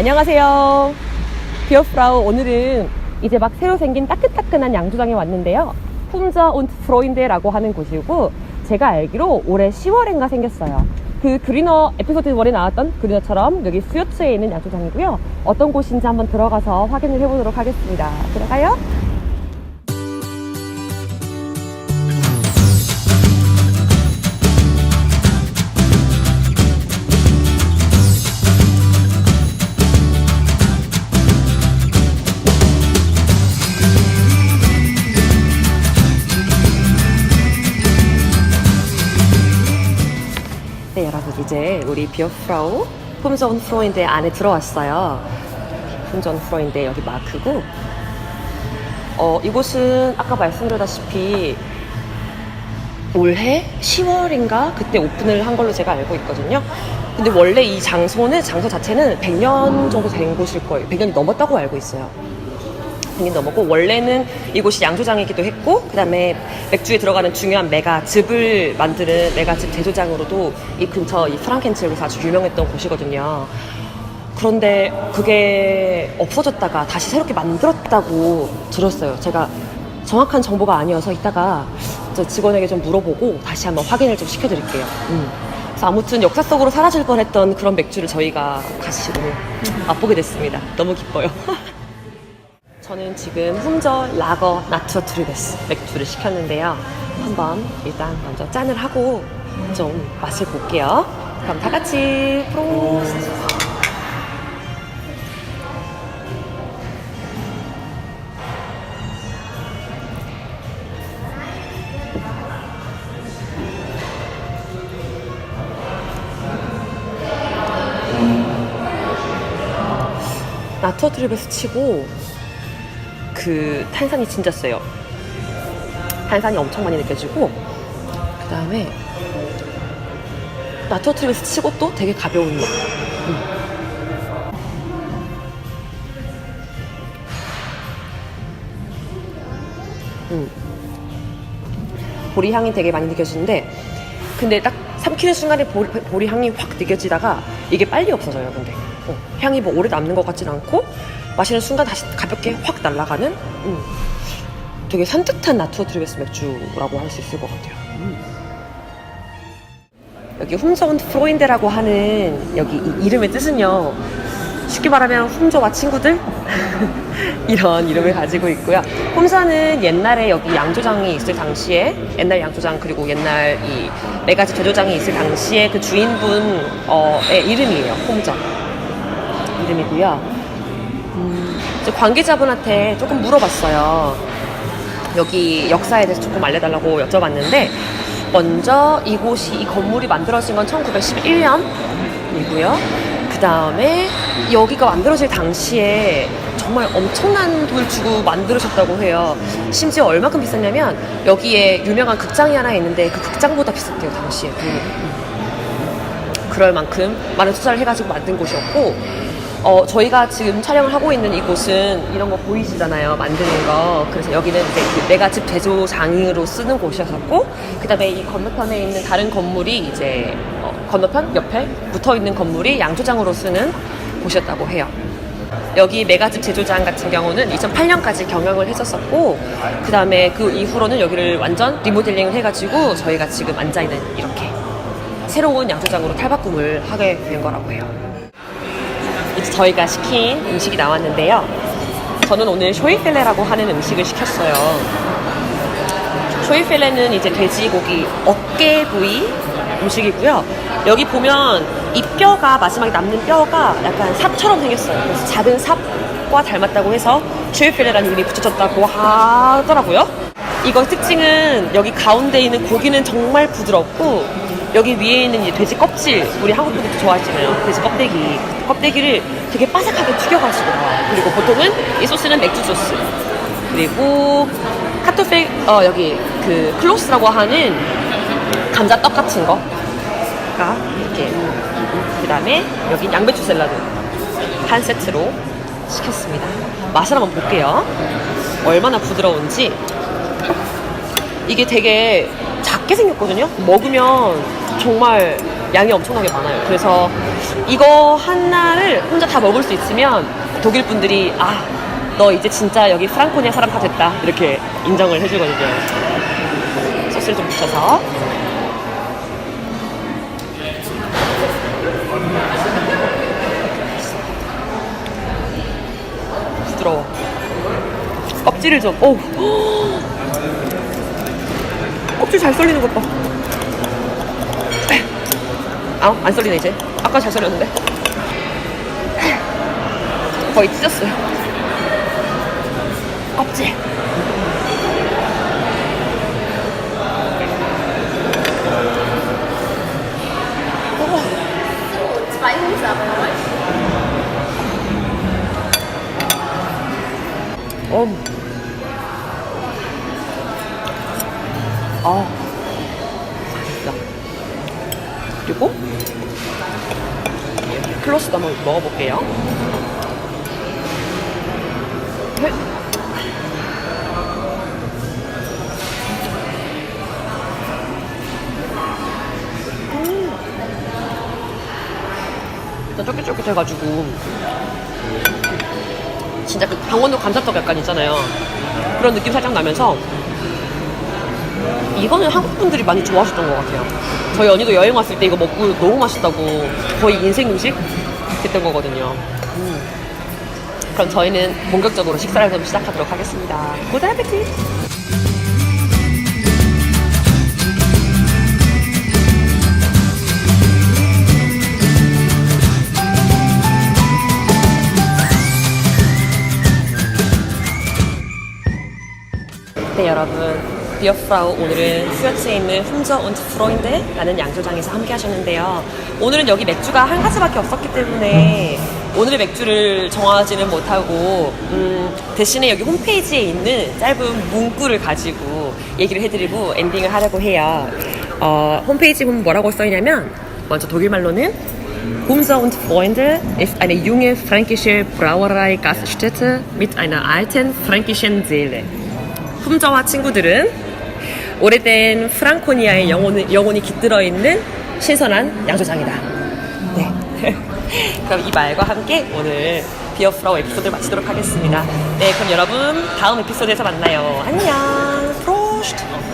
안녕하세요. 비어프라우 오늘은 이제 막 새로 생긴 따끈따끈한 양조장에 왔는데요. 훔저 und 프로인데라고 하는 곳이고 제가 알기로 올해 10월인가 생겼어요. 그 그리너 에피소드 1에 나왔던 그리너처럼 여기 수요츠에 있는 양조장이고요. 어떤 곳인지 한번 들어가서 확인을 해보도록 하겠습니다. 들어가요. 이제 우리 비어프라우 홈존 프로인데 안에 들어왔어요. 홈존 프로인데 여기 마크고 어, 이곳은 아까 말씀드렸다시피 올해 10월인가 그때 오픈을 한 걸로 제가 알고 있거든요. 근데 원래 이 장소는 장소 자체는 100년 정도 된 곳일 거예요. 100년이 넘었다고 알고 있어요. 100년 넘었고 원래는 이곳이 양조장이기도 했고 그다음에 맥주에 들어가는 중요한 메가즙을 만드는 메가즙 제조장으로도 이 근처 이 프랑켄츠에서 아주 유명했던 곳이거든요. 그런데 그게 없어졌다가 다시 새롭게 만들었다고 들었어요. 제가 정확한 정보가 아니어서 이따가 저 직원에게 좀 물어보고 다시 한번 확인을 좀 시켜드릴게요. 음. 아무튼 역사 속으로 사라질 뻔했던 그런 맥주를 저희가 다시 오늘 맛보게 됐습니다. 너무 기뻐요. 저는 지금 훔저 라거 나투어 트리베스 맥주를 시켰는데요. 한번 일단 먼저 짠을 하고 좀 맛을 볼게요. 그럼 다 같이 프로스트. 나투어 트리베스 치고 그 탄산이 진짜 세요. 탄산이 엄청 많이 느껴지고 그 다음에 나투어 트리베스 치고 또 되게 가벼운 맛. 음. 음. 보리 향이 되게 많이 느껴지는데 근데 딱 삼키는 순간에 보리, 보리 향이 확 느껴지다가 이게 빨리 없어져요 근데 어, 향이 뭐 오래 남는 것 같진 않고 마시는 순간 다시 가볍게 확 날아가는 음, 되게 산뜻한 나투어 트리베스 맥주라고 할 수 있을 것 같아요 음. 여기 훔저운 프로인데라고 하는 여기 이 이름의 뜻은요 쉽게 말하면 훔저와 친구들 이런 이름을 가지고 있고요. 홈사는 옛날에 여기 양조장이 있을 당시에 옛날 양조장 그리고 옛날 이 메가지 제조장이 있을 당시에 그 주인분의 이름이에요. 홈저 이름이고요. 관계자분한테 조금 물어봤어요. 여기 역사에 대해서 조금 알려달라고 여쭤봤는데 먼저 이곳이 이 건물이 만들어진 건 1911년이고요. 그 다음에 여기가 만들어질 당시에 정말 엄청난 돈을 주고 만들으셨다고 해요. 심지어 얼마큼 비쌌냐면 여기에 유명한 극장이 하나 있는데 그 극장보다 비쌌대요 당시에. 음. 그럴 만큼 많은 투자를 해가지고 만든 곳이었고 어, 저희가 지금 촬영을 하고 있는 이곳은 이런 거 보이시잖아요. 만드는 거. 그래서 여기는 이제 그 메가집 제조장으로 쓰는 곳이었었고, 그 다음에 이 건너편에 있는 다른 건물이 이제, 어, 건너편? 옆에 붙어 있는 건물이 양조장으로 쓰는 곳이었다고 해요. 여기 메가집 제조장 같은 경우는 2008년까지 경영을 했었었고, 그 다음에 그 이후로는 여기를 완전 리모델링을 해가지고 저희가 지금 앉아있는 이렇게 새로운 양조장으로 탈바꿈을 하게 된 거라고 해요. 이제 저희가 시킨 음식이 나왔는데요. 저는 오늘 쇼이필레라고 하는 음식을 시켰어요. 쇼이필레는 이제 돼지고기 어깨 부위 음식이고요. 여기 보면 이 뼈가 마지막에 남는 뼈가 약간 삽처럼 생겼어요. 그래서 작은 삽과 닮았다고 해서 쇼이필레라는 이름이 붙여졌다고 하더라고요. 이거 특징은 여기 가운데 있는 고기는 정말 부드럽고 여기 위에 있는 이제 돼지 껍질 우리 한국 분들도 좋아하시잖아요. 돼지 껍데기. 그 껍데기를 되게 바삭하게 튀겨가지고. 그리고 보통은 이 소스는 맥주 소스. 그리고 카토페 어 여기 그 클로스라고 하는 감자 떡 같은 거가 이렇게. 그 다음에 여기 양배추 샐러드. 한 세트로 시켰습니다. 맛을 한번 볼게요. 얼마나 부드러운지. 이게 되게 작게 생겼거든요. 먹으면 정말 양이 엄청나게 많아요. 그래서 이거 하나를 혼자 다 먹을 수 있으면 독일 분들이 아, 너 이제 진짜 여기 프랑코니아 사람 다 됐다. 이렇게 인정을 해주거든요. 소스를 좀 묻혀서. 부드러워. 껍질을 좀, 오. 껍질 잘 썰리는 것 봐. 아, 안 썰리네, 이제. 아까 잘 썰렸는데. 거의 찢었어요. 껍질. 그리고 클로스도 한번 먹어볼게요. 네. 진짜 쫄깃쫄깃해가지고 진짜 그 강원도 감자떡 약간 있잖아요. 그런 느낌 살짝 나면서 이거는 한국 분들이 많이 좋아하셨던 것 같아요. 저희 언니도 여행 왔을 때 이거 먹고 너무 맛있다고 거의 인생 음식 했던 거거든요. 음. 그럼 저희는 본격적으로 식사를 좀 시작하도록 하겠습니다. 고다베티 네 여러분 비어프라우 오늘은 슈어츠에 있는 훈저 운트 프로인데라는 양조장에서 함께 하셨는데요 오늘은 여기 맥주가 한 가지밖에 없었기 때문에 오늘의 맥주를 정하지는 못하고 음, 대신에 여기 홈페이지에 있는 짧은 문구를 가지고 얘기를 해드리고 엔딩을 하려고 해요 어, 홈페이지 보면 뭐라고 써있냐면 먼저 독일말로는 Humser und Freunde ist eine junge fränkische Brauerei-Gaststätte mit einer alten fränkischen Seele. 훔저와 친구들은 오래된 프랑코니아의 영혼이, 영혼이 깃들어 있는 신선한 양조장이다. 네. 그럼 이 말과 함께 오늘 비어프라우 에피소드를 마치도록 하겠습니다. 네, 그럼 여러분 다음 에피소드에서 만나요. 안녕. 프로스트.